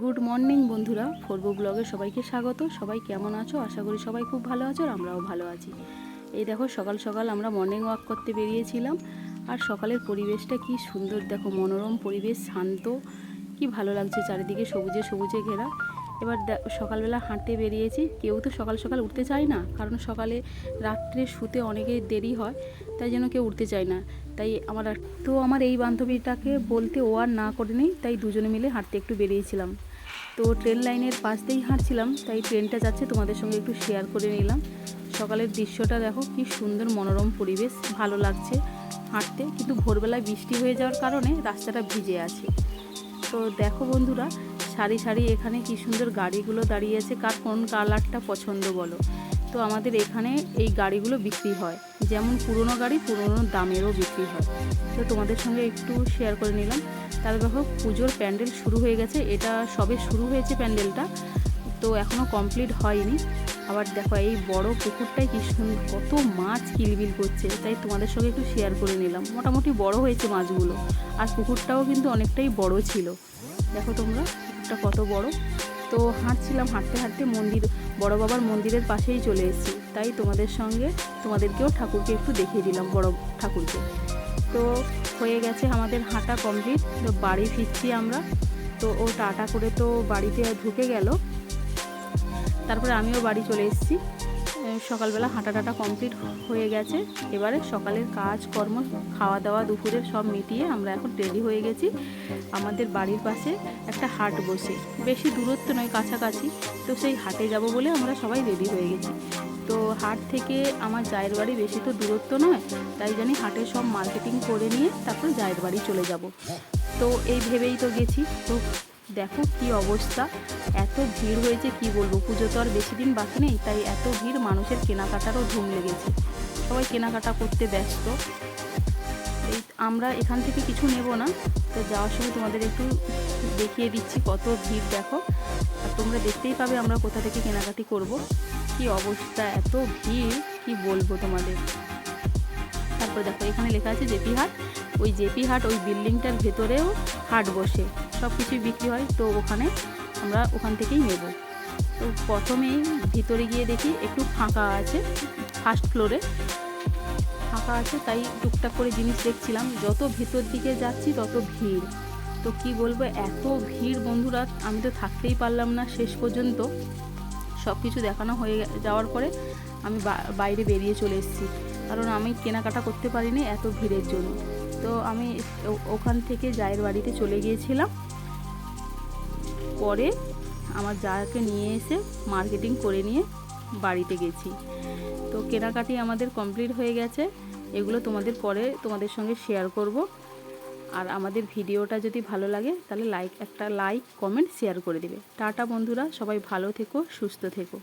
Good morning বন্ধুরা। ফোরবো ব্লগে সবাইকে স্বাগত। সবাই কেমন আছো? আশা করি সবাই খুব ভালো আছো আর আমরাও ভালো আছি। এই দেখো, সকাল সকাল আমরা মর্নিং ওয়াক করতে বেরিয়েছিলাম। আর সকালের পরিবেশটা কি সুন্দর, দেখো, মনোরম পরিবেশ, শান্ত। কি ভালো লাগছে চারিদিকে সবুজে সবুজে ঘেরা। এবার সকালবেলা হাঁটতে বেরিয়েছি। কেউ তো সকাল সকাল উঠতে চায় না, কারণ সকালে রাত্রে শুতে অনেকেই দেরি হয়, তাই জন্য কেউ উঠতে চায় না। তাই আমার তো আমার এই বান্ধবীটাকে বলতে ও আর না করে নেই, তাই দুজনে মিলে হাঁটতে একটু বেরিয়েছিলাম। তো ট্রেন লাইনের পাশ দিয়েই হাঁটছিলাম, তাই ট্রেনটা যাচ্ছে, তোমাদের সঙ্গে একটু শেয়ার করে নিলাম। সকালের দৃশ্যটা দেখো, কি সুন্দর মনোরম পরিবেশ, ভালো লাগছে হাঁটতে। কিন্তু ভোরবেলায় বৃষ্টি হয়ে যাওয়ার কারণে রাস্তাটা ভিজে আছে। তো দেখো বন্ধুরা, সারি সারি এখানে কি সুন্দর গাড়িগুলো দাঁড়িয়ে আছে। কার কোন কালারটা পছন্দ বলো? তো আমাদের এখানে এই গাড়িগুলো বিক্রি হয়। যেমন পুরনো গাড়ি, পুরনো দামেরও বিক্রি হয়। তো তোমাদের সঙ্গে একটু শেয়ার করে নিলাম। তারপর দেখো, পুজোর প্যান্ডেল শুরু হয়ে গেছে। এটা সবে শুরু হয়েছে প্যান্ডেলটা। তো এখনও কমপ্লিট হয়নি। আবার দেখো এই বড় পুকুরটাই কি সুন্দর কত মাছ কিলবিল করছে, তাই তোমাদের সঙ্গে একটু শেয়ার করে নিলাম। মোটামুটি বড় হয়েছে মাছগুলো, আর পুকুরটাও কিন্তু অনেকটাই বড় ছিল। দেখো তোমরা, পুকুরটা কত বড়। তো হাঁটছিলাম, হাঁটতে হাঁটতে মন্দির, বড় বাবার মন্দিরের পাশেই চলে এসেছি। তাই তোমাদের সঙ্গে তোমাদেরকেও ঠাকুরকে একটু দেখিয়ে দিলাম, বড় ঠাকুরকে। তো হয়ে গেছে আমাদের হাঁটা কমপ্লিট তো বাড়ি ফিরছি আমরা। তো ও টাটা করে তো বাড়িতে ঢুকে গেল। তারপরে আমিও বাড়ি চলে এসেছি। সকালবেলা হাঁটা টাটা কমপ্লিট হয়ে গেছে। এবারে সকালের কাজ কর্ম খাওয়া দাওয়া দুপুরের সব মিটিয়ে আমরা এখন রেডি হয়ে গেছি। আমাদের বাড়ির পাশে একটা হাট বসে। বেশি দূরত্ব নয়, কাছাকাছি। তো সেই হাটে যাব বলে আমরা সবাই রেডি হয়ে গেছি। তো হাট থেকে আমার জায়ের বাড়ি বেশি তো দূরত্ব নয়, তাই জানি হাটে সব মার্কেটিং করে নিয়ে তারপর জায়ের বাড়ি চলে যাব। তো এই ভেবেই তো গেছি। তো দেখো কি অবস্থা। এত ভিড় হয়েছে, কি বলব? পুজো তো আর বেশি দিন বাকি নেই, তাই এত ভিড় মানুষের কেনাকাটারও ধুম লেগেছে। সবাই কেনাকাটা করতে ব্যস্ত। এই আমরা এখান থেকে কিছু নেব না, তো যাওয়ার সময় তোমাদের একটু দেখিয়ে দিচ্ছি কত ভিড়, দেখো। আর তোমরা দেখতেই পাবে আমরা কোথা থেকে কেনাকাটি করব। কি অবস্থা, এত ভিড়, কি বলব তোমাদের। তারপর দেখো, এখানে লেখা আছে জেপি হাট ওই জেপি হাট ওই বিল্ডিংটার ভেতরেও হাট বসে। সব কিছুই বিক্রি হয়, তো ওখানে আমরা ওখান থেকেই নেব। তো প্রথমেই ভিতরে গিয়ে দেখি একটু ফাঁকা আছে ফার্স্ট ফ্লোরে ফাঁকা আছে, তাই টুকটাক করে জিনিস দেখছিলাম। যত ভিতর দিকে যাচ্ছি, তত ভিড়। তো কি বলব, এত ভিড় বন্ধুরা, আমি তো থাকতেই পারলাম না শেষ পর্যন্ত। সব কিছু দেখানো হয়ে যাওয়ার পরে আমি বাইরে বেরিয়ে চলে এসেছি। কারণ আমি কেনাকাটা করতে পারিনি এত ভিড়ের জন্য। তো আমি ওখান থেকে জায়ের বাড়িতে চলে গিয়েছিলাম। পরে আমার জাকে নিয়ে এসে মার্কেটিং করে নিয়ে বাড়িতে গেছি। তো কেনাকাটি আমাদের কমপ্লিট হয়ে গেছে। এগুলো তোমাদের পরে তোমাদের সঙ্গে শেয়ার করব। আর আমাদের ভিডিওটা যদি ভালো লাগে, তাহলে লাইক একটা লাইক কমেন্ট শেয়ার করে দেবে। টাটা বন্ধুরা, সবাই ভালো থেকো, সুস্থ থেকো।